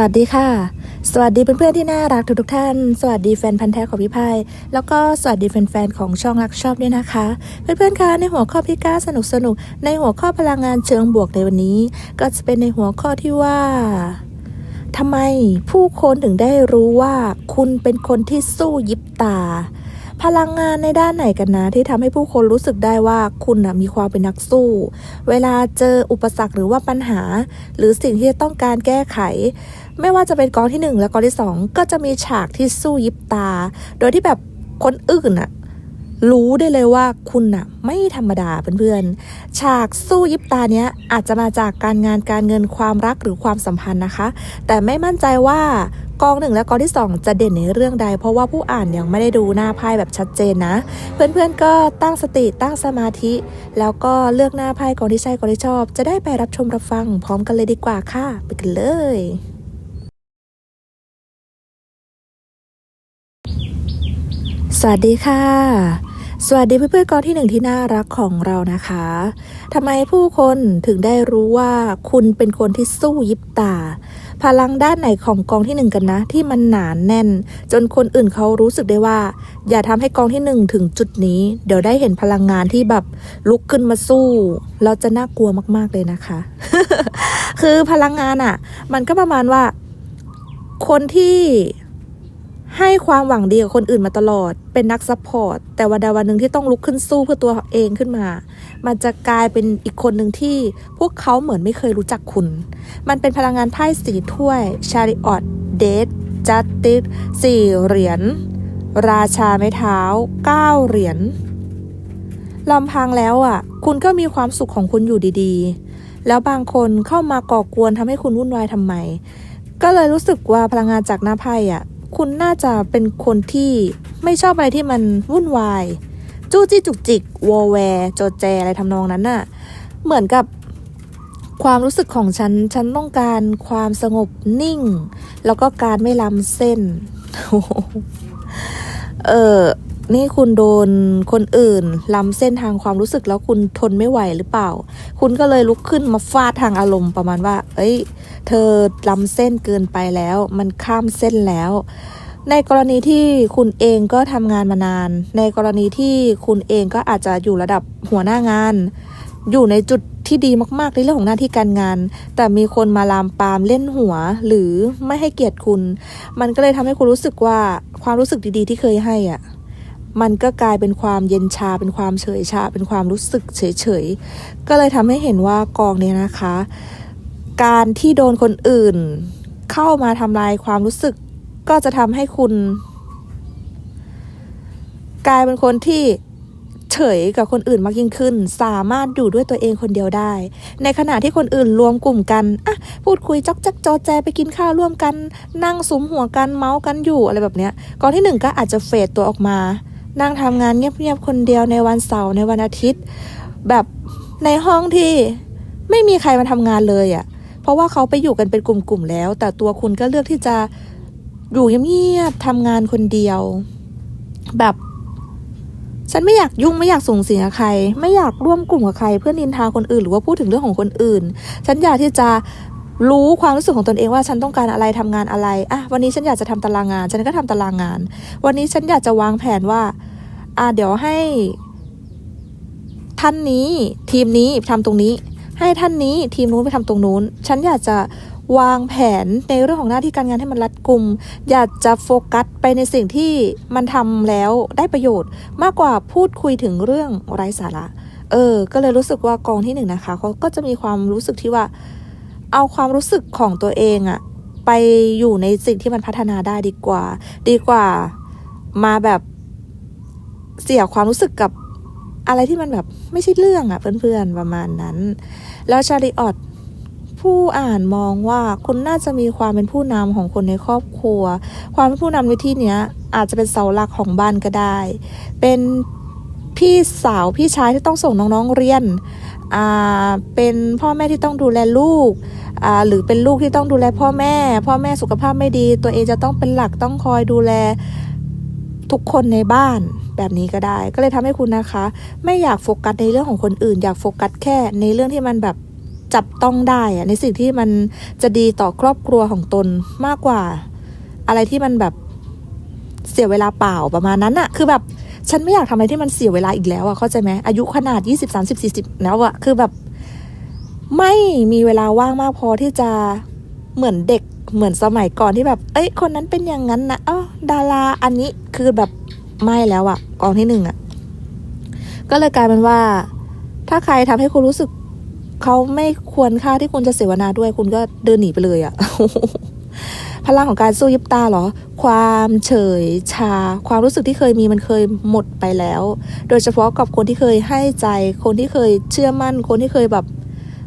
วัสดีค่ะ สวัสดีเพื่อนๆที่น่ารักทุกๆท่าน สวัสดีแฟนพันธ์แท้ของพี่พายแล้วก็สวัสดีแฟนๆของช่องรักชอบด้วยนะคะ เพื่อนๆคะในหัวข้อพี่ก้าสนุกสนุกในหัวข้อพลังงานเชิงบวกในวันนี้ ก็จะเป็นในหัวข้อที่ว่าทำไมผู้คนถึงได้รู้ว่าคุณเป็นคนที่สู้ยิบตา พลังงานในด้านไหนกันนะ ที่ทำให้ผู้คนรู้สึกได้ว่าคุณนะมีความเป็นนักสู้ เวลาเจออุปสรรคหรือว่าปัญหา หรือสิ่งที่ต้องการแก้ไข ไม่ว่าจะเป็นกองที่หนึ่งและกองที่สองก็จะมีฉากที่สู้ยิบตา โดยที่แบบคนอื่นน่ะรู้ได้เลยว่าคุณน่ะไม่ธรรมดาเพื่อนๆ ฉากสู้ยิบตาเนี้ยอาจจะมาจากการงานการเงินความรักหรือความสัมพันธ์นะคะ แต่ไม่มั่นใจว่ากองหนึ่งและกองที่สองจะเด่นในเรื่องใด เพราะว่าผู้อ่านยังไม่ได้ดูหน้าไพ่แบบชัดเจนนะ เพื่อนๆก็ตั้งสติตั้งสมาธิ แล้วก็เลือกหน้าไพ่กองที่ใช่กองที่ชอบ จะได้ไปรับชมรับฟังพร้อมกันเลยดีกว่าค่ะ ไปกันเลย สวัสดีค่ะ สวัสดีเพื่อนๆกองที่หนึ่งที่น่ารักของเรานะคะทำไมผู้คนถึงได้รู้ว่าคุณเป็นคนที่สู้ยิบตา พลังด้านไหนของกองที่หนึ่งกันนะ ที่มันหนานแน่น จนคนอื่นเขารู้สึกได้ว่า อย่าทำให้กองที่หนึ่งถึงจุดนี้ เดี๋ยวได้เห็นพลังงานที่แบบลุกขึ้นมาสู้ เราจะน่ากลัวมากๆเลยนะคะ คือพลังงานอะ่ะ มันก็ประมาณว่า คนที่ ให้ความหวังดีกับคนอื่นมาตลอด เป็นนักซัพพอร์ต แต่วันใดวันหนึ่งที่ต้องลุกขึ้นสู้เพื่อตัวเองขึ้นมา มันจะกลายเป็นอีกคนหนึ่งที่พวกเขาเหมือนไม่เคยรู้จักคุณ มันเป็นพลังงานไพ่สีถ้วย ชาริออตเดทจัตติสสี่เหรียญ ราชาไม้เท้าเก้าเหรียญลำพังแล้วอะ คุณก็มีความสุขของคุณอยู่ดีๆ แล้วบางคนเข้ามาก่อกวนทำให้คุณวุ่นวายทำไม ก็เลยรู้สึกว่าพลังงานจากหน้าไพ่อะ คุณน่าจะเป็นคนที่ไม่ชอบอะไรที่มันวุ่นวาย จู้จี้จุกจิกวอลแวร์โจแจอะไรทำนองนั้นน่ะ เหมือนกับความรู้สึกของฉัน ฉันต้องการความสงบนิ่ง แล้วก็การไม่ล้ำเส้น เออ นี่คุณโดนคนอื่นล้ำเส้นทางความรู้สึกแล้วคุณทนไม่ไหวหรือเปล่า คุณก็เลยลุกขึ้นมาฟาดทางอารมณ์ประมาณว่า เอ้ย เธอล้ำเส้นเกินไปแล้ว มันข้ามเส้นแล้ว ในกรณีที่คุณเองก็ทำงานมานาน ในกรณีที่คุณเองก็อาจจะอยู่ระดับหัวหน้างาน อยู่ในจุดที่ดีมากๆในเรื่องของหน้าที่การงาน แต่มีคนมาลามปามเล่นหัวหรือไม่ให้เกียรติคุณ มันก็เลยทำให้คุณรู้สึกว่าความรู้สึกดีๆ ที่เคยให้อะ มันก็กลายเป็นความเย็นชา เป็นความเฉยชา เป็นความรู้สึกเฉยๆก็เลยทำให้เห็นว่ากองเนี้ยนะคะ การที่โดนคนอื่น เข้ามาทำลายความรู้สึก ก็จะทำให้คุณ กลายเป็นคนที่เฉยกับคนอื่นมากยิ่งขึ้น สามารถอยู่ด้วยตัวเองคนเดียวได้ ในขณะที่คนอื่นรวมกลุ่มกันอะพูดคุยจอกจักจอแจไปกินข้าวร่วมกัน นั่งสุมหัวกันเมาส์กันอยู่อะไรแบบเนี้ยกองที่หนึ่งก็อาจจะเฟดตัวออกมา นั่งทำงานเงียบๆคนเดียวในวันเสาร์ในวันอาทิตย์ แบบในห้องที่ไม่มีใครมาทำงานเลยอะ่ะ เพราะว่าเขาไปอยู่กันเป็นกลุ่มๆแล้ว แต่ตัวคุณก็เลือกที่จะอยู่เงียบๆทำงานคนเดียว แบบ ฉันไม่อยากยุ่งไม่อยากส่งเสียงกับใคร ไม่อยากร่วมกลุ่มกับใคร เพื่อนินทาคนอื่น หรือว่าพูดถึงเรื่องของคนอื่น ฉันอยากที่จะ รู้ความรู้สึกของตนเองว่าฉันต้องการอะไรทำงานอะไรอะวันนี้ฉันอยากจะทำตารางงาน ฉันก็ทำตารางงาน วันนี้ฉันอยากจะวางแผนว่า อะเดี๋ยวให้ ท่านนี้ทีมนี้ทำตรงนี้ ให้ท่านนี้ทีมนู้นไปทำตรงนู้น ฉันอยากจะวางแผนในเรื่องของหน้าที่การงานให้มันรัดกุม อยากจะโฟกัสไปในสิ่งที่มันทำแล้วได้ประโยชน์ มากกว่าพูดคุยถึงเรื่องไร้สาระ เออ ก็เลยรู้สึกว่ากองที่หนึ่งนะคะเขาก็จะมีความรู้สึกที่ว่า เอาความรู้สึกของตัวเองอะไปอยู่ในสิ่งที่มันพัฒนาได้ดีกว่า ดีกว่ามาแบบเสียความรู้สึกกับอะไรที่มันแบบไม่ใช่เรื่องอะเพื่อนๆประมาณนั้น แล้วชาริออตผู้อ่านมองว่าคุณน่าจะมีความเป็นผู้นำของคนในครอบครัว ความเป็นผู้นำในที่เนี้ย อาจจะเป็นเสาหลักของบ้านก็ได้ เป็นพี่สาวพี่ชายที่ต้องส่งน้องๆเรียน เป็นพ่อแม่ที่ต้องดูแลลูก หรือเป็นลูกที่ต้องดูแลพ่อแม่ พ่อแม่สุขภาพไม่ดี ตัวเองจะต้องเป็นหลักต้องคอยดูแลทุกคนในบ้านแบบนี้ก็ได้ ก็เลยทำให้คุณนะคะ ไม่อยากโฟกัสในเรื่องของคนอื่น อยากโฟกัสแค่ในเรื่องที่มันแบบจับต้องได้อะในสิ่งที่มันจะดีต่อครอบครัวของตนมากกว่า อะไรที่มันแบบเสียเวลาเปล่าประมาณนั้นอะคือแบบ ฉันไม่อยากทำอะไรที่มันเสียเวลาอีกแล้วอะเข้าใจไหมอายุขนาด20 30 40แล้วอะคือแบบ ไม่มีเวลาว่างมากพอที่จะเหมือนเด็กเหมือนสมัยก่อนที่แบบ เอ้ย คนนั้นเป็นอย่างนั้นนะอ้าวดาราอันนี้คือแบบไม่แล้วอะกองที่หนึ่งอะก็เลยกลายเป็นว่า ถ้าใครทำให้คุณรู้สึกเขาไม่ควรค่าที่คุณจะเสวนาด้วย คุณก็เดินหนีไปเลยอะ พลังของการสู้ยิบตาเหรอ ความเฉยชา ความรู้สึกที่เคยมีมันเคยหมดไปแล้ว โดยเฉพาะกับคนที่เคยให้ใจ คนที่เคยเชื่อมั่น คนที่เคยแบบ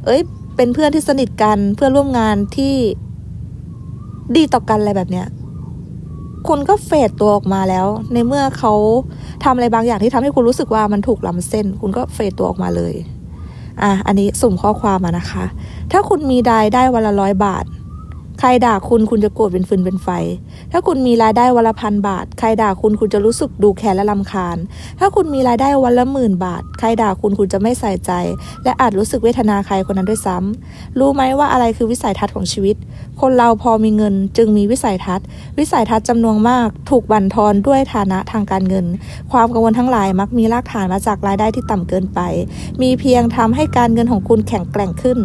เอ้ย เป็นเพื่อนที่สนิทกัน เพื่อนร่วมงานที่ดีต่อกันอะไรแบบเนี้ยคุณก็เฟดตัวออกมาแล้ว ในเมื่อเขาทำอะไรบางอย่างที่ทำให้คุณรู้สึกว่ามันถูกล้ำเส้น คุณก็เฟดตัวออกมาเลย อะ อันนี้สุ่มข้อความมานะคะ ถ้าคุณมีรายได้วันละร้อยบาท ใครด่าคุณคุณจะโกรธเป็นฟืนเป็นไฟ ถ้าคุณมีรายได้วันละพันบาท ใครด่าคุณคุณจะรู้สึกดูแคลนและลำคาญ ถ้าคุณมีรายได้วันละหมื่นบาท ใครด่าคุณคุณจะไม่ใส่ใจ และอาจรู้สึกเวทนาใครคนนั้นด้วยซ้ำรู้ไหมว่าอะไรคือวิสัยทัศน์ของชีวิต คนเราพอมีเงินจึงมีวิสัยทัศน์ วิสัยทัศน์จำนวนมาก ถูกบั่นทอนด้วยฐานะทางการเงิน ความกังวลทั้งหลายมักมีรากฐานมาจากรายได้ที่ต่ำเกินไป มีเพียงทำให้การเงินของคุณแข็งแกร่งขึ้น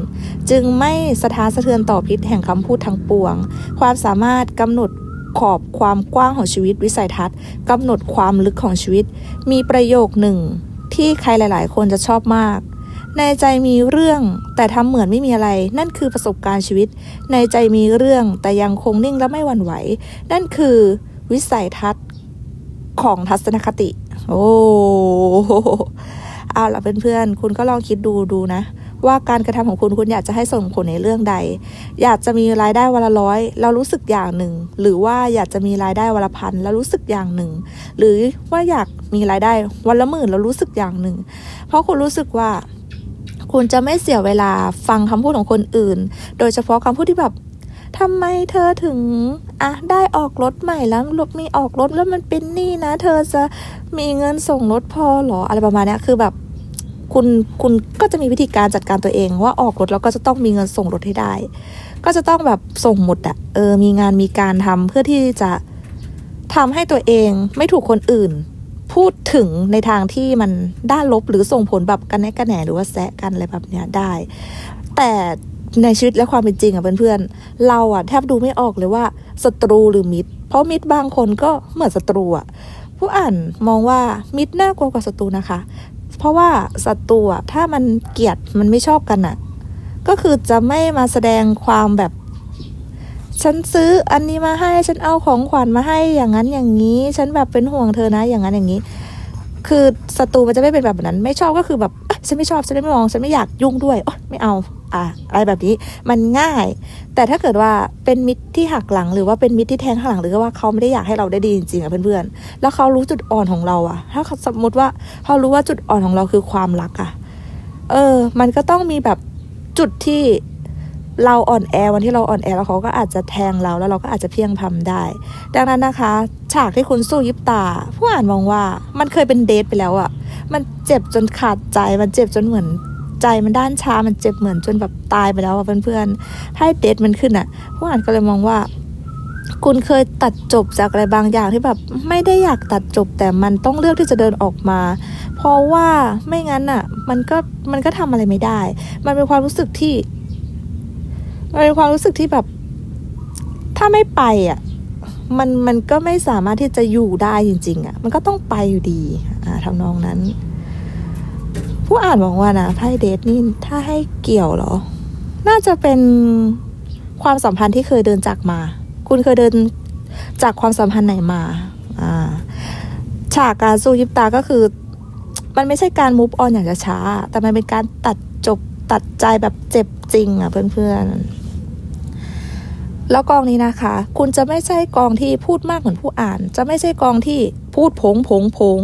จึงไม่สะท้านสะเทือนต่อพิษแห่งคำพูดทั้งปวง ความสามารถกำหนดขอบความกว้างของชีวิตวิสัยทัศน์กำหนดความลึกของชีวิต มีประโยคหนึ่ง ที่ใครหลาย ๆ คนจะชอบมาก ในใจมีเรื่องแต่ทำเหมือนไม่มีอะไร นั่นคือประสบการณ์ชีวิต ในใจมีเรื่องแต่ยังคงนิ่งและไม่หวั่นไหว นั่นคือวิสัยทัศน์ของทัศนคติ โอ้เอาล่ะเพื่อนๆ คุณก็ลองคิดดูดูนะ ว่าการกระทำของคุณคุณอยากจะให้ส่งผลในเรื่องใด อยากจะมีรายได้วันละร้อยเรารู้สึกอย่างหนึ่ง หรือว่าอยากจะมีรายได้วันละพันแล้วรู้สึกอย่างหนึ่ง หรือว่าอยากมีรายได้วันละหมื่นแล้วรู้สึกอย่างหนึ่ง เพราะคุณรู้สึกว่าคุณจะไม่เสียเวลาฟังคำพูดของคนอื่น โดยเฉพาะคำพูดที่แบบทำไมเธอถึงอะได้ออกรถใหม่แล้วรถมีออกรถแล้วมันเป็นหนี้นะ เธอจะมีเงินส่งรถพอหรออะไรประมาณนี้คือแบบ คุณคุณก็จะมีวิธีการจัดการตัวเอง ว่าออกรถแล้วก็จะต้องมีเงินส่งรถให้ได้ ก็จะต้องแบบส่งหมดอะเออมีงานมีการทำเพื่อที่จะทำให้ตัวเองไม่ถูกคนอื่น พูดถึงในทางที่มันด้านลบหรือส่งผลแบบกันแนกกันแหนหรือว่าแซะกันอะไรแบบเนี้ยได้ แต่ในชีวิตและความเป็นจริงอะเพื่อนๆเราอะแทบดูไม่ออกเลยว่าศัตรูหรือมิตร เพราะมิตรบางคนก็เหมือนศัตรูอะผู้อ่านมองว่ามิตรน่ากลัวกว่าศัตรูนะคะ เพราะว่าศัตรูอะถ้ามันเกลียดมันไม่ชอบกันอะก็คือจะไม่มาแสดงความแบบ ฉันซื้ออันนี้มาให้ฉันเอาของขวัญมาให้อย่างนั้นอย่างนี้ ฉันแบบเป็นห่วงเธอนะ อย่างนั้นอย่างนี้ คือศัตรูมันจะไม่เป็นแบบนั้น ไม่ชอบก็คือแบบฉันไม่ชอบฉันไม่มองฉันไม่อยากยุ่งด้วยโอ๊ยไม่เอา อะอะไรแบบนี้มันง่าย แต่ถ้าเกิดว่าเป็นมิตรที่หักหลัง หรือว่าเป็นมิตรที่แทงข้างหลังหรือว่าเขาไม่ได้อยากให้เราได้ดีจริงๆอะเพื่อนๆแล้วเขารู้จุดอ่อนของเราอะ ถ้าเขาสมมติว่าเขารู้ว่าจุดอ่อนของเราคือความรักอะ เออ มันก็ต้องมีแบบจุดที่เราอ่อนแอวันที่เราอ่อนแอแล้วเขาก็อาจจะแทงเราแล้วเราก็อาจจะเพียงพำได้ ดังนั้นนะคะ ฉากที่คุณสู้ยิบตา ผู้อ่านมองว่ามันเคยเป็นเดทไปแล้วอะมันเจ็บจนขาดใจมันเจ็บจนเหมือน ใจมันด้านชา มันเจ็บเหมือนจนแบบตายไปแล้วอะเพื่อนๆ ให้เดทมันขึ้นอะผู้อ่านก็เลยมองว่า คุณเคยตัดจบจากอะไรบางอย่างที่แบบไม่ได้อยากตัดจบแต่มันต้องเลือกที่จะเดินออกมา เพราะว่าไม่งั้นอะมันก็มันก็ทำอะไรไม่ได้ มันเป็นความรู้สึกที่มันเป็นความรู้สึกที่แบบ ถ้าไม่ไปอะมันมันก็ไม่สามารถที่จะอยู่ได้จริง ๆอะมันก็ต้องไปอยู่ดีอ่าทำนองนั้น ผู้อ่านบอกว่านะไพ่เดทนี่ถ้าให้เกี่ยวเหรอ น่าจะเป็นความสัมพันธ์ที่เคยเดินจากมา คุณเคยเดินจากความสัมพันธ์ไหนมาอ่าฉากการสู้ยิบตาก็คือ มันไม่ใช่การมูฟออนอย่างช้าๆแต่มันเป็นการตัดจบตัดใจแบบเจ็บจริงอะเพื่อนๆ แล้วกองนี้นะคะ คุณจะไม่ใช่กองที่พูดมากเหมือนผู้อ่าน จะไม่ใช่กองที่พูดผงผงผง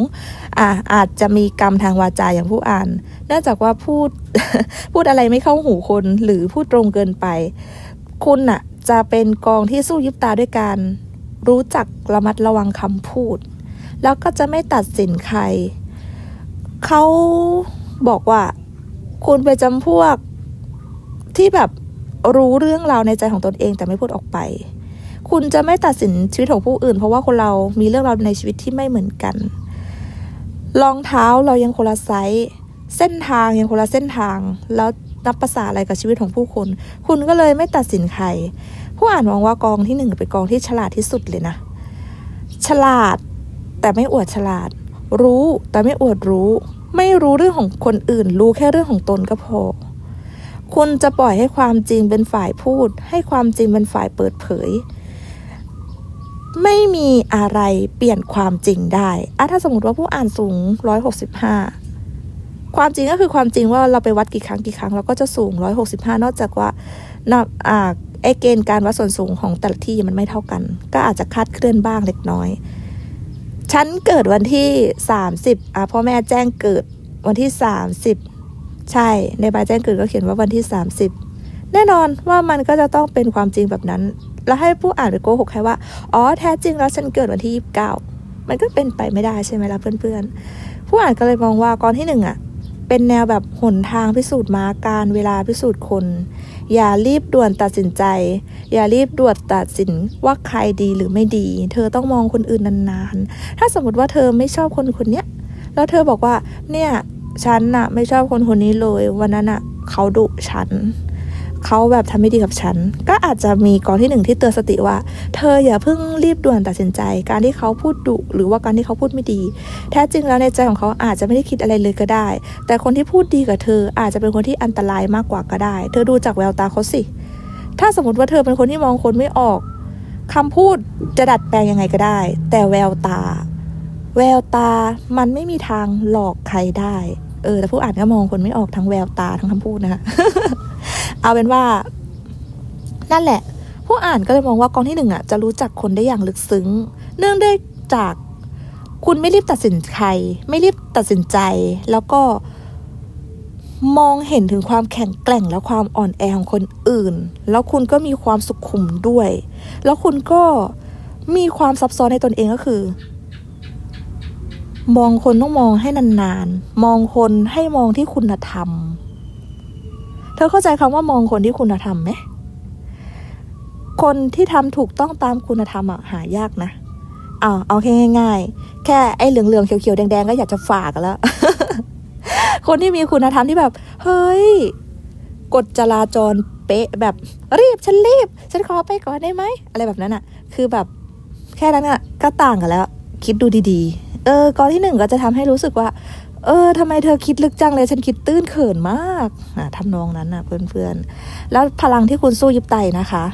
อะอาจจะมีกรรมทางวาจาอย่างผู้อ่าน เนื่องจากว่าพูดพูดอะไรไม่เข้าหูคนหรือพูดตรงเกินไป คุณน่ะจะเป็นกองที่สู้ยิบตาด้วยการรู้จักระมัดระวังคำพูด แล้วก็จะไม่ตัดสินใคร เขาบอกว่า คุณไปจำพวกที่แบบรู้เรื่องราวในใจของตนเองแต่ไม่พูดออกไป คุณจะไม่ตัดสินชีวิตของผู้อื่น เพราะว่าคนเรามีเรื่องราวในชีวิตที่ไม่เหมือนกัน รองเท้าเรายังคนละไซส์เส้นทางยังคนละเส้นทาง แล้วนับภาษาอะไรกับชีวิตของผู้คน คุณก็เลยไม่ตัดสินใคร ผู้อ่านมองว่ากองที่หนึ่งเป็นกองที่ฉลาดที่สุดเลยนะ ฉลาด แต่ไม่อวดฉลาด รู้แต่ไม่อวดรู้ ไม่รู้เรื่องของคนอื่น รู้แค่เรื่องของตนก็พอ คุณจะปล่อยให้ความจริงเป็นฝ่ายพูด ให้ความจริงเป็นฝ่ายเปิดเผย ไม่มีอะไรเปลี่ยนความจริงได้อะถ้าสมมติว่าผู้อ่านสูง 165 ความจริงก็คือความจริงว่าเราไปวัดกี่ครั้งกี่ครั้งเราก็จะสูง 165 นอกจากว่านับอ่าไอเกณฑ์การวัดส่วนสูงของแต่ละที่มันไม่เท่ากัน ก็อาจจะคลาดเคลื่อนบ้างเล็กน้อย ฉันเกิดวันที่ 30อะพ่อแม่แจ้งเกิดวันที่ 30 ใช่ ในใบแจ้งเกิดก็เขียนว่าวันที่ 30 แน่นอนว่ามันก็จะต้องเป็นความจริงแบบนั้น แล้วให้ผู้อ่านไปโกหกแค่ว่า อ๋อ แท้จริงแล้วฉันเกิดวันที่ 29 มันก็เป็นไปไม่ได้ใช่ไหมล่ะเพื่อนๆ ผู้อ่านก็เลยมองว่ากรที่หนึ่งอะ เป็นแนวแบบหนทางพิสูจน์มาการเวลาพิสูจน์คน อย่ารีบด่วนตัดสินใจ อย่ารีบด่วนตัดสินว่าใครดีหรือไม่ดี เธอต้องมองคนอื่นนานๆ ถ้าสมมติว่าเธอไม่ชอบคนคนเนี้ย แล้วเธอบอกว่า เนี่ย ฉันน่ะ ไม่ชอบคนคนนี้เลย วันนั้นน่ะ เขาดุฉัน เขาแบบทำไม่ดีกับฉัน ก็อาจจะมีกองที่หนึ่งที่เตือนสติว่า เธออย่าเพิ่งรีบด่วนตัดสินใจ การที่เขาพูดดุหรือว่าการที่เขาพูดไม่ดี แท้จริงแล้วในใจของเขาอาจจะไม่ได้คิดอะไรเลยก็ได้ แต่คนที่พูดดีกับเธออาจจะเป็นคนที่อันตรายมากกว่าก็ได้ เธอดูจากแววตาเขาสิ ถ้าสมมติว่าเธอเป็นคนที่มองคนไม่ออกคำพูดจะดัดแปลงยังไงก็ได้ แต่แววตา แววตามันไม่มีทางหลอกใครได้เออแต่ผู้อ่านก็มองคนไม่ออกทั้งแววตาทั้งคำพูดนะคะ เอาเป็นว่า นั่นแหละ ผู้อ่านก็เลยมองว่ากองที่หนึ่งอะจะรู้จักคนได้อย่างลึกซึ้ง เนื่องด้วยจากคุณไม่รีบตัดสินใคร ไม่รีบตัดสินใจ แล้วก็มองเห็นถึงความแข็งแกร่งและความอ่อนแอของคนอื่น แล้วคุณก็มีความสุขุมด้วย แล้วคุณก็มีความซับซ้อนในตนเองก็คือ มองคนต้องมองให้นานๆ มองคนให้มองที่คุณธรรม เธอเข้าใจคำว่ามองคนที่คุณธรรมไหมคนที่ทำถูกต้องตามคุณธรรมอะหายากนะเอาเอาแค่ง่ายๆ แค่ไอ้เหลืองๆเขียวๆแดงๆก็อยากจะฝากแล้ว คนที่มีคุณธรรมที่แบบ เฮ้ยกฎจราจรเป๊ะแบบรีบฉันรีบ ฉันขอไปก่อนได้ไหมอะไรแบบนั้นอะ คือแบบแค่นั้นอะก็ต่างกันแล้ว คิดดูดีๆ เออกอนที่หนึ่งก็จะทำให้รู้สึกว่า เออทำไมเธอคิดลึกจังเลย ฉันคิดตื้นเขินมากอะทำนองนั้นนะเพื่อนๆ แล้วพลังที่คุณสู้ยิบไตนะคะ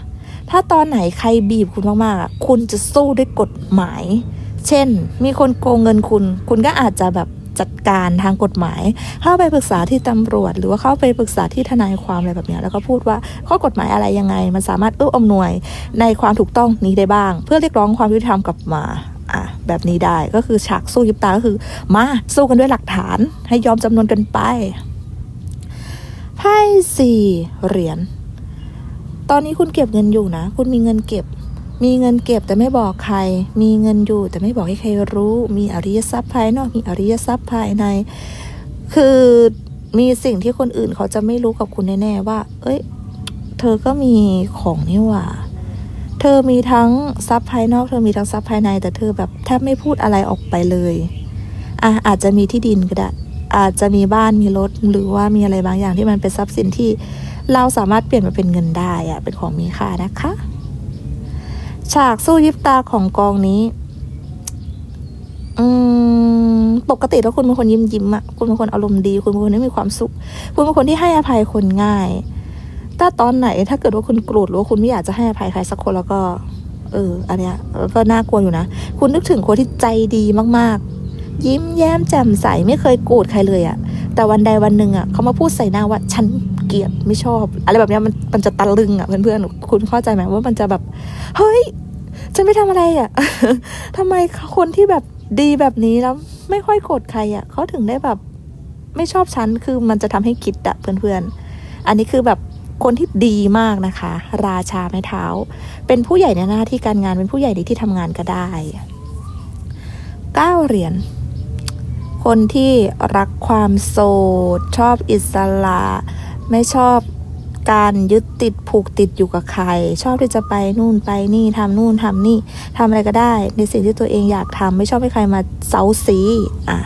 ถ้าตอนไหนใครบีบคุณมากๆคุณจะสู้ด้วยกฎหมาย เช่น มีคนโกงเงินคุณ คุณก็อาจจะแบบจัดการทางกฎหมาย เข้าไปปรึกษาที่ตำรวจ หรือว่าเข้าไปปรึกษาที่ทนายความอะไรแบบนี้แล้วก็พูดว่าข้อกฎหมายอะไรยังไง มันสามารถเอื้ออำนวยในความถูกต้องนี้ได้บ้าง เพื่อเรียกร้องความยุติธรรมกลับมา อะแบบนี้ได้ก็คือฉากสู้ยิบตาก็คือ มาสู้กันด้วยหลักฐาน ให้ยอมจำนวนกันไปไพ่สี่เหรียญตอนนี้คุณเก็บเงินอยู่นะ คุณมีเงินเก็บ มีเงินเก็บแต่ไม่บอกใคร มีเงินอยู่แต่ไม่บอกให้ใครรู้ มีอริยทรัพย์ภายนอกมีอริยทรัพย์ภายใน คือมีสิ่งที่คนอื่นเขาจะไม่รู้กับคุณแน่ๆว่า เอ้ย เธอก็มีของนี่หว่า เธอมีทั้งทรัพย์ภายนอก เธอมีทั้งทรัพย์ภายใน แต่เธอแบบแทบไม่พูดอะไรออกไปเลยอะอาจจะมีที่ดินก็ได้ อาจจะมีบ้านมีรถหรือว่ามีอะไรบางอย่างที่มันเป็นทรัพย์สินที่เราสามารถเปลี่ยนมาเป็นเงินได้อะเป็นของมีค่านะคะ ฉากสู้ยิบตาของกองนี้ อืมปกติแล้วคุณเป็นคนยิ้มยิ้มอะคุณเป็นคนอารมณ์ดี คุณเป็นคนที่มีความสุข คุณเป็นคนที่ให้อภัยคนง่าย ถ้าตอนไหนถ้าเกิดว่าคุณโกรธหรือว่าคุณไม่อยากจะให้อภัยใครสักคนแล้วก็ เออ อันเนี้ยก็น่ากลัวอยู่นะ คุณนึกถึงคนที่ใจดีมากๆ ยิ้มแย้มแจ่มใสไม่เคยโกรธใครเลยอะแต่วันใดวันหนึ่งอะเขามาพูดใส่หน้าว่าฉันเกลียดไม่ชอบ อะไรแบบเนี้ยมันมันจะตะลึงอะเพื่อนๆคุณเข้าใจไหมว่ามันจะแบบเฮ้ยฉันไม่ทำอะไรอะทำไมคนที่แบบดีแบบนี้แล้วไม่ค่อยโกรธใครอะเขาถึงได้แบบไม่ชอบฉันคือมันจะทำให้คิดอะเพื่อนๆอันนี้คือแบบ คนที่ดีมากนะคะ ราชาไม้เท้า เป็นผู้ใหญ่ในหน้าที่การงานเป็นผู้ใหญ่ในที่ทำงานก็ได้เก้าเหรียญคนที่รักความโสด ชอบอิสระ ไม่ชอบการยึดติดผูกติดอยู่กับใคร ชอบที่จะไปนู่นไปนี่ทำนู่นทำนี่ทำอะไรก็ได้ ในสิ่งที่ตัวเองอยากทำไม่ชอบให้ใครมาเซาซีอะ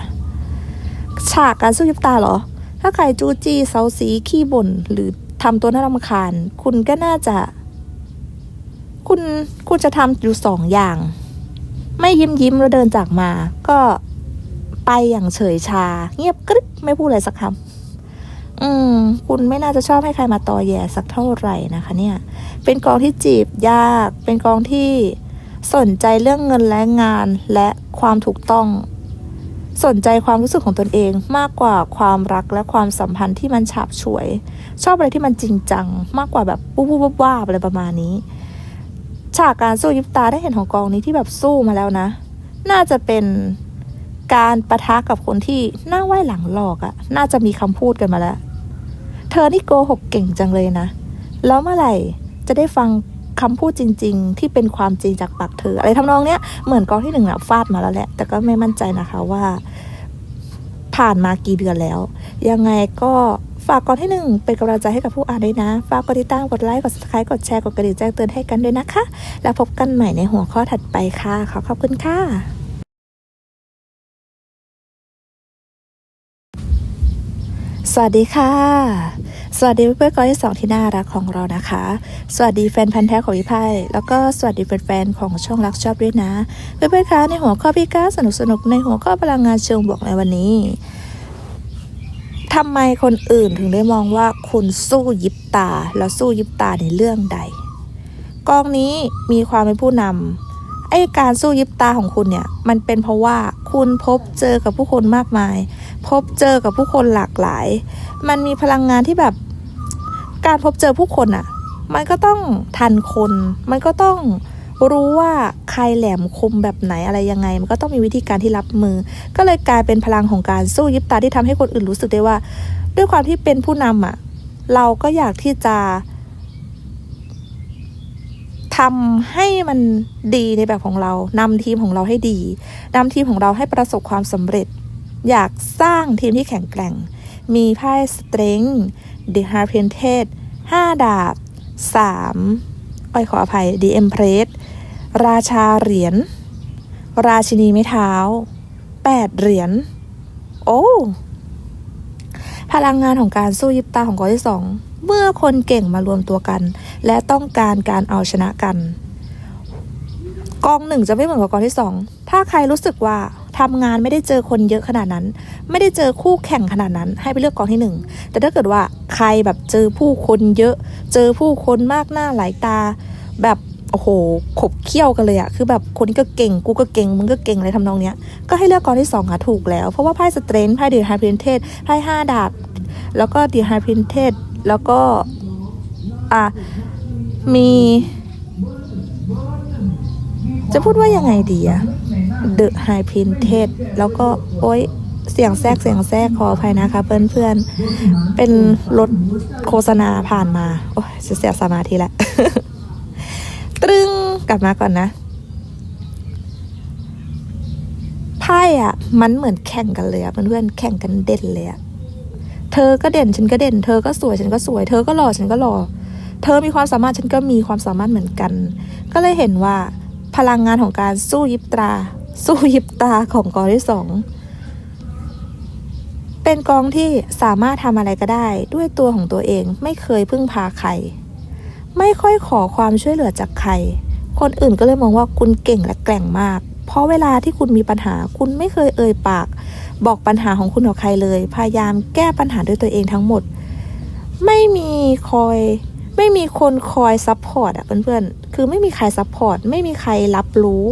ฉากการสู้ยิบตาเหรอ ถ้าใครจู้จี้เซาซีขี้บ่นหรือ ทำตัวน่ารำคาญ คุณก็น่าจะ คุณคุณจะทำอยู่สองอย่าง ไม่ยิ้มยิ้มแล้วเดินจากมา ก็ไปอย่างเฉยชา เงียบกริบไม่พูดอะไรสักคำอืม คุณไม่น่าจะชอบให้ใครมาตอแย่สักเท่าไหร่นะคะ เนี่ย เป็นกองที่จีบยาก เป็นกองที่สนใจเรื่องเงินและงานและความถูกต้อง สนใจความรู้สึกของตนเองมากกว่าความรักและความสัมพันธ์ที่มันฉาบฉวย ชอบอะไรที่มันจริงจัง มากกว่าแบบปุ๊บปุ๊บปุ๊บว่าอะไรประมาณนี้ ฉากการสู้ยิบตาได้เห็นของกองนี้ที่แบบสู้มาแล้วนะ น่าจะเป็นการประทะกับคนที่หน้าไหว้หลังหลอกอะน่าจะมีคำพูดกันมาแล้ว เธอนี่โกหกเก่งจังเลยนะ แล้วเมื่อไหร่จะได้ฟัง คำพูดจริง ๆ ที่เป็นความจริงจากปากเธอ อะไรทำนองเนี้ยเหมือนกองที่หนึ่งอะฟาดมาแล้วแหละ แต่ก็ไม่มั่นใจนะคะว่า ผ่านมากี่เดือนแล้ว ยังไงก็ฝากกองที่หนึ่งเป็นกำลังใจให้กับผู้อ่านด้วยนะ ฝากกดติดตามกดไลค์กด subscribe กดแชร์กดกระดิ่งแจ้งเตือนให้กันด้วยนะคะ แล้วพบกันใหม่ในหัวข้อถัดไปค่ะ ขอขอบคุณค่ะ สวัสดีค่ะ สวัสดีเพื่อนๆกองที่สองที่น่ารักของเรานะคะ สวัสดีแฟนพันธ์แท้ของพี่ไพ่แล้วก็สวัสดีแฟนๆของช่องรักชอบด้วยนะ เพื่อนๆคะในหัวข้อพี่ก้าสนุกสนุกๆในหัวข้อพลังงานเชิงบวกในวันนี้ทำไมคนอื่นถึงได้มองว่าคุณสู้ยิบตา แล้วสู้ยิบตาในเรื่องใด กองนี้มีความเป็นผู้นำไอ้การสู้ยิบตาของคุณเนี่ยมันเป็นเพราะว่าคุณพบเจอกับผู้คนมากมาย พบเจอกับผู้คนหลากหลาย มันมีพลังงานที่แบบ การพบเจอผู้คนอะมันก็ต้องทันคน มันก็ต้องรู้ว่าใครแหลมคมแบบไหนอะไรยังไง มันก็ต้องมีวิธีการที่รับมือ ก็เลยกลายเป็นพลังของการสู้ยิบตาที่ทำให้คนอื่นรู้สึกได้ว่า ด้วยความที่เป็นผู้นำอะ เราก็อยากที่จะทำให้มันดีในแบบของเรานำทีมของเราให้ดีนำทีมของเราให้ประสบความสำเร็จ อยากสร้างทีมที่แข็งแกร่ง มีไพ่สตริงเดฮาร์เพนเทสห้าดาบสามอ้อยขออภัยดีเอ็มเพรสราชาเหรียญ ราชินีไม้เท้าแปดเหรียญ โอ้พลังงานของการสู้ยิบตาของกองที่สองเมื่อคนเก่งมารวมตัวกัน และต้องการการเอาชนะกัน กองหนึ่งจะไม่เหมือนกับกองที่สองถ้าใครรู้สึกว่า ทำงานไม่ได้เจอคนเยอะขนาดนั้น ไม่ได้เจอคู่แข่งขนาดนั้น ให้ไปเลือกกองที่หนึ่งแต่ถ้าเกิดว่าใครแบบเจอผู้คนเยอะ เจอผู้คนมากหน้าหลายตา แบบโอ้โหขบเคี้ยวกันเลยอะคือแบบคนนี้ก็เก่งกูก็เก่งมึงก็เก่งอะไรทำนองเนี้ยก็ให้เลือกกองที่สองอะถูกแล้ว เพราะว่าไพ่สเตรนไพ่เดียร์ไฮพรินเทสไพ่ห้าดาบแล้วก็เดียร์ไฮพรินเทสแล้วก็อะมี จะพูดว่ายังไงดีอะ The High Printed แล้วก็โอ๊ยเสียงแทรกเสียงแทรกขออภัยนะคะเพื่อนๆเป็นรถโฆษณาผ่านมา โอ้ยจะเสียสมาธิแล้วตรึงกลับมาก่อนนะไพ่อะมันเหมือนแข่งกันเลยอะเพื่อนๆแข่งกันเด่นเลยอะเธอก็เด่นฉันก็เด่น เธอก็สวยฉันก็สวย เธอก็หล่อฉันก็หล่อเธอมีความสามารถฉันก็มีความสามารถเหมือนกัน ก็เลยเห็นว่าพลังงานของการสู้ยิบตรา สู้ยิบตาของกองที่สองเป็นกองที่สามารถทำอะไรก็ได้ ด้วยตัวของตัวเองไม่เคยพึ่งพาใคร ไม่ค่อยขอความช่วยเหลือจากใคร คนอื่นก็เลยมองว่าคุณเก่งและแกร่งมาก เพราะเวลาที่คุณมีปัญหาคุณไม่เคยเอ่ยปาก บอกปัญหาของคุณกับใครเลย พยายามแก้ปัญหาด้วยตัวเองทั้งหมด ไม่มีคอย ไม่มีคนคอยซัพพอร์ตอะเพื่อนๆ คือไม่มีใครซัพพอร์ต ไม่มีใครรับรู้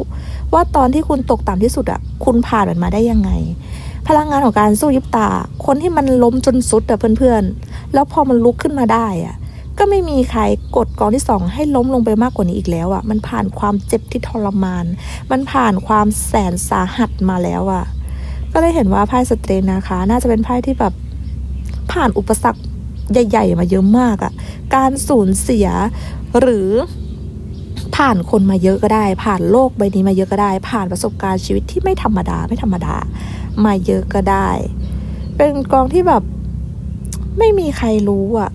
ว่าตอนที่คุณตกต่ำที่สุดอะคุณผ่านมันมาได้ยังไง พลังงานของการสู้ยิบตา คนที่มันล้มจนสุดอะเพื่อนๆ แล้วพอมันลุกขึ้นมาได้อะก็ไม่มีใครกดกองที่สองให้ล้มลงไปมากกว่านี้อีกแล้วอะมันผ่านความเจ็บที่ทรมาน มันผ่านความแสนสาหัสมาแล้วอะก็เลยเห็นว่าไพ่สเตรนนะคะ น่าจะเป็นไพ่ที่แบบผ่านอุปสรรค ใหญ่ ๆ มาเยอะมากอะการสูญเสียหรือผ่านคนมาเยอะก็ได้ ผ่านโลกใบนี้มาเยอะก็ได้ ผ่านประสบการณ์ชีวิตที่ไม่ธรรมดาไม่ธรรมดา มาเยอะก็ได้ เป็นกองที่แบบไม่มีใครรู้อะ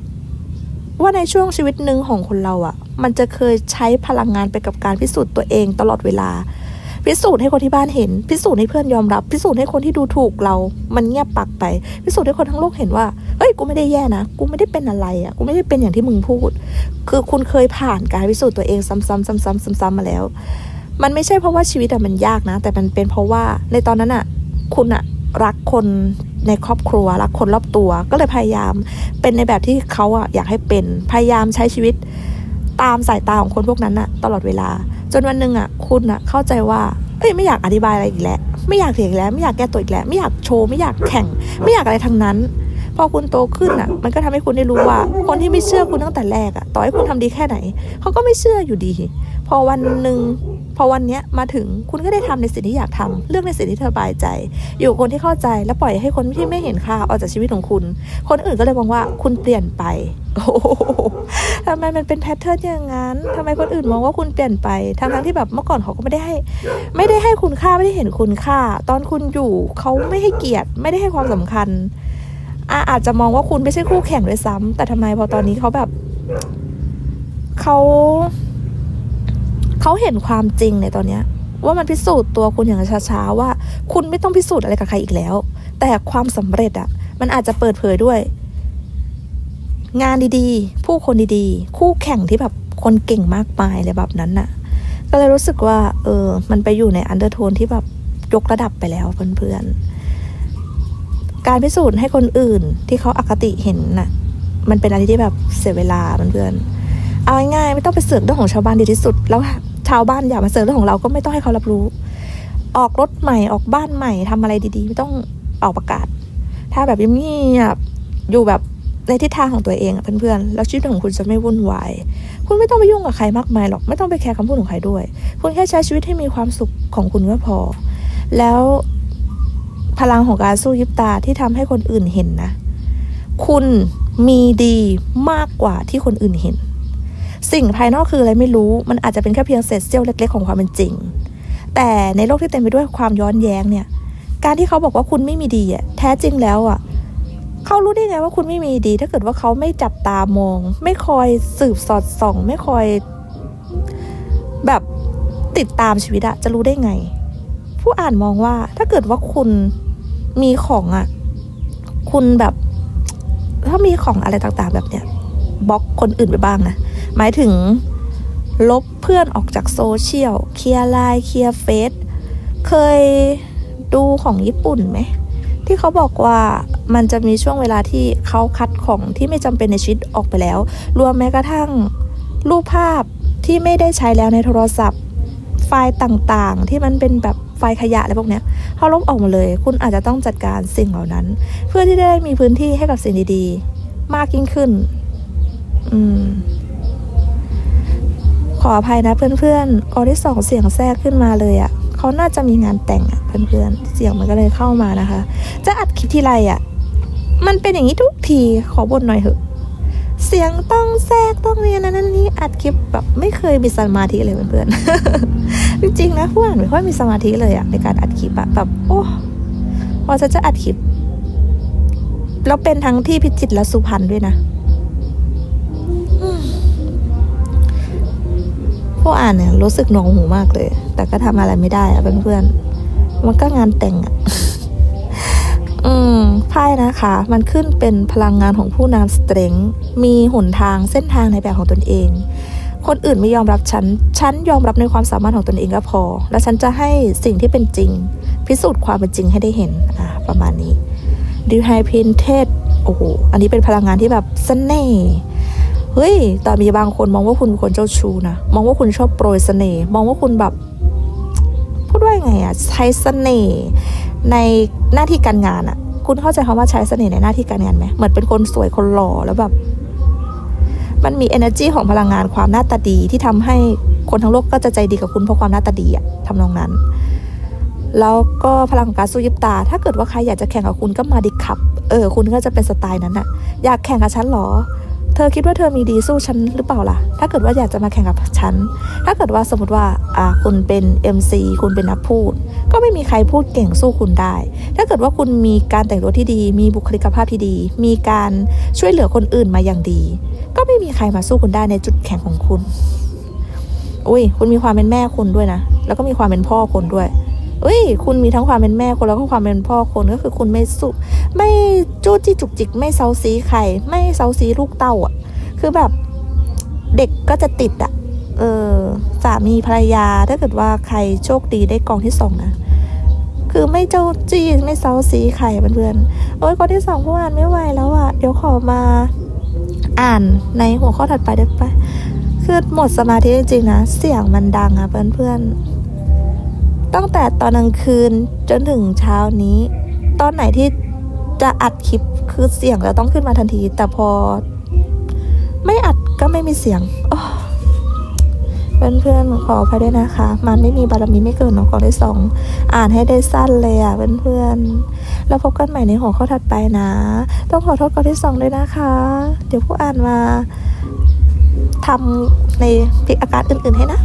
ว่าในช่วงชีวิตหนึ่งของคนเราอะ่ะมันจะเคยใช้พลังงานไปกับการพิสูจน์ตัวเองตลอดเวลา พิสูจน์ให้คนที่บ้านเห็น พิสูจน์ให้เพื่อนยอมรับ พิสูจน์ให้คนที่ดูถูกเรา มันเงียบปักไป พิสูจน์ให้คนทั้งโลกเห็นว่าเอ้ยกูไม่ได้แย่นะกูไม่ได้เป็นอะไรอะ่ะกูไม่ได้เป็นอย่างที่มึงพูด คือคุณเคยผ่านการพิสูจน์ตัวเองซ้ำๆซ้ำๆซ้ำๆมาแล้ว มันไม่ใช่เพราะว่าชีวิตอะมันยากนะ แต่มันเป็นเพราะว่าในตอนนั้นอะคุณอะรักคนในครอบครัวรักคนรอบตัว ก็เลยพยายามเป็นในแบบที่เขาอะอยากให้เป็น พยายามใช้ชีวิตตามสายตาของคนพวกนั้นอะตลอดเวลา จนวันหนึ่งอะคุณอะเข้าใจว่าเอ้ยไม่อยากอธิบายอะไรอีกแล้ว ไม่อยากเถียงแล้ว ไม่อยากแก้ตัวอีกแล้ว ไม่อยากโชว์ไม่อยากแข่ง ไม่อยากอะไรทั้งนั้น พอคุณโตขึ้นอะมันก็ทำให้คุณได้รู้ว่า คนที่ไม่เชื่อคุณตั้งแต่แรกอะต่อให้คุณทำดีแค่ไหนเขาก็ไม่เชื่ออยู่ดี พอวันหนึ่ง พอวันเนี้ยมาถึงคุณก็ได้ทำในสิ่งที่อยากทำเลือกในสิ่งที่เธอสบายใจ อยู่คนที่เข้าใจและปล่อยให้คนที่ไม่เห็นค่าออกจากชีวิตของคุณ คนอื่นก็เลยมองว่าคุณเปลี่ยนไปโอ้ทำไมมันเป็นแพทเทิร์นอย่างนั้นทำไมคนอื่นมองว่าคุณเปลี่ยนไปทั้งทั้งๆที่แบบเมื่อก่อนเขาก็ไม่ได้ให้ ไม่ได้ให้คุณค่าไม่ได้เห็นคุณค่า ตอนคุณอยู่เขาไม่ให้เกียรติไม่ได้ให้ความสำคัญอาอาจจะมองว่าคุณไม่ใช่คู่แข่งด้วยซ้ำแต่ทำไมพอตอนนี้เขาแบบเขา เขาเห็นความจริงในตอนเนี้ยว่ามันพิสูจน์ตัวคุณอย่างช้าๆว่า คุณไม่ต้องพิสูจน์อะไรกับใครอีกแล้ว แต่ความสำเร็จอะมันอาจจะเปิดเผยด้วย งานดีๆ ผู้คนดีๆ คู่แข่งที่แบบคนเก่งมากมายเลยแบบนั้นน่ะ ก็เลยรู้สึกว่า เออ มันไปอยู่ในอันเดอร์โทนที่แบบยกระดับไปแล้วเพื่อนๆ การพิสูจน์ให้คนอื่นที่เขาอคติเห็นน่ะ มันเป็นอะไรที่แบบเสียเวลาเพื่อนๆ เอาง่ายๆไม่ต้องไปเสือกเรื่องของชาวบ้านดีที่สุดแล้ว ชาวบ้านอยากมาเสือกเรื่องของเราก็ไม่ต้องให้เขารับรู้ ออกรถใหม่ออกบ้านใหม่ทำอะไรดีๆ ไม่ต้องออกประกาศ ถ้าแบบเงียบอยู่แบบในทิศทางของตัวเองอะเพื่อนๆ แล้วชีวิตของคุณจะไม่วุ่นวาย คุณไม่ต้องไปยุ่งกับใครมากมายหรอก ไม่ต้องไปแคร์คำพูดของใครด้วย คุณแค่ใช้ชีวิตให้มีความสุขของคุณก็พอ แล้วพลังของการสู้ยิบตาที่ทำให้คนอื่นเห็นนะ คุณมีดีมากกว่าที่คนอื่นเห็น สิ่งภายนอกคืออะไรไม่รู้ มันอาจจะเป็นแค่เพียงเศษเสี้ยวเล็ก ๆ ของความเป็นจริง แต่ในโลกที่เต็มไปด้วยความย้อนแย้งเนี่ย การที่เขาบอกว่าคุณไม่มีดีอะแท้จริงแล้วอะเขารู้ได้ไงว่าคุณไม่มีดี ถ้าเกิดว่าเขาไม่จับตามอง ไม่คอยสืบสอดส่อง ไม่คอย แบบติดตามชีวิตอะจะรู้ได้ไง ผู้อ่านมองว่า ถ้าเกิดว่าคุณมีของอะคุณแบบ ถ้ามีของอะไรต่างๆ แบบเนี้ยบล็อกคนอื่นไปบ้างนะ หมายถึงลบเพื่อนออกจากโซเชียล เคลียร์ไลน์เคลียร์เฟซ เคยดูของญี่ปุ่นไหม ที่เขาบอกว่ามันจะมีช่วงเวลาที่เขาคัดของที่ไม่จำเป็นในชีวิตออกไปแล้ว รวมแม้กระทั่งรูปภาพที่ไม่ได้ใช้แล้วในโทรศัพท์ ไฟล์ต่างๆ ที่มันเป็นแบบไฟล์ขยะอะไรพวกเนี้ยเขาลบออกมาเลย คุณอาจจะต้องจัดการสิ่งเหล่านั้น เพื่อที่ได้มีพื้นที่ให้กับสิ่งดีๆ มากยิ่งขึ้น อืม ออภัยนะเพื่อนๆกอที่สองเสียงแทรกขึ้นมาเลยอะ่ะเขาน่าจะมีงานแต่งอะ่ะเพื่อนๆ เสียงมันก็เลยเข้ามานะคะ จะอัดคลิปทีไรอะ่ะ มันเป็นอย่างนี้ทุกทีขอบ่นหน่อยเถอะ เสียงต้องแทรกต้องเรียนนั่นนนี่อัดคลิปแบบไม่เคยมีสมาธิเลยเพื่อนๆ จริงๆนะผู้อ่านไม่ค่อยมีสมาธิเลยอะในการอัดคลิปอะแบบโอ้พอฉันจะอัดคลิปแล้วเป็นทั้งที่พิจิตรและสุพรรณด้วยนะ ผู้อ่านเนี่ยรู้สึกหนวกหูมากเลย แต่ก็ทำอะไรไม่ได้อะเพื่อนๆมันก็งานแต่งอะอืมไพ่นะคะ มันขึ้นเป็นพลังงานของผู้นำสเตรงมีหนทางเส้นทางในแบบของตนเอง คนอื่นไม่ยอมรับฉัน ฉันยอมรับในความสามารถของตนเองก็พอ แล้วฉันจะให้สิ่งที่เป็นจริง พิสูจน์ความเป็นจริงให้ได้เห็น อ่า ประมาณนี้ดิวไฮพินเทศโอ้โห อันนี้เป็นพลังงานที่แบบเสน่ห์ เฮ้ย แต่มีบางคนมองว่าคุณเป็นคนเจ้าชู้นะ มองว่าคุณชอบโปรยเสน่ห์ มองว่าคุณแบบ พูดว่าไงอะใช้เสน่ห์ในหน้าที่การงานอะคุณเข้าใจคำว่าใช้เสน่ห์ในหน้าที่การงานไหมเหมือนเป็นคนสวยคนหล่อแล้วแบบ มันมี energy ของพลังงานความหน้าตาดีที่ทำให้คนทั้งโลกก็จะใจดีกับคุณเพราะความหน้าตาดีอะทำนองนั้น แล้วก็พลังของการสู้ยิบตา ถ้าเกิดว่าใครอยากจะแข่งกับคุณก็มาดิครับ เออ คุณก็จะเป็นสไตล์นั้นอะอยากแข่งกับฉันเหรอ เธอคิดว่าเธอมีดีสู้ฉันหรือเปล่าล่ะ ถ้าเกิดว่าอยากจะมาแข่งกับฉัน ถ้าเกิดว่าสมมติว่าอ่าคุณเป็น MC คุณเป็นนักพูด ก็ไม่มีใครพูดเก่งสู้คุณได้ ถ้าเกิดว่าคุณมีการแต่งตัวที่ดี มีบุคลิกภาพที่ดี มีการช่วยเหลือคนอื่นมาอย่างดี ก็ไม่มีใครมาสู้คุณได้ในจุดแข็งของคุณ อุ้ยคุณมีความเป็นแม่คุณด้วยนะ แล้วก็มีความเป็นพ่อคนด้วย อุ้ย คุณมีทั้งความเป็นแม่คนแล้วก็ความเป็นพ่อคนก็คือคุณไม่สู้ไม่จู้จี้จุกจิกไม่เซาซีใคร ไม่เซาซีลูกเต้าอะ คือแบบเด็กก็จะติดอะ เออสามีภรรยาถ้าเกิดว่าใครโชคดีได้กองที่สองนะคือไม่เจ้าจี้ไม่เซาซีใครเพื่อนๆโอ้ยกองที่สองผู้อ่านไม่ไหวแล้วอะเดี๋ยวขอมาอ่านในหัวข้อถัดไปได้ปะคือหมดสมาธิจริงๆนะเสียงมันดังอะเพื่อนๆ ตั้งแต่ตอนกลางคืนจนถึงเช้านี้ ตอนไหนที่จะอัดคลิปคือเสียงจะต้องขึ้นมาทันที แต่พอ ไม่อัดก็ไม่มีเสียงเพื่อนเพื่อนๆขออภัยด้วยนะคะ มันไม่มีบารมีไม่เกินเนาะกองที่สองอ่านให้ได้สั้นเลยอะเพื่อนเพื่อนๆแล้วพบกันใหม่ในหัวข้อถัดไปนะ ต้องขอโทษกองที่สองด้วยนะคะ เดี๋ยวผู้อ่านมาทำในพิกอาการอื่น ๆให้นะ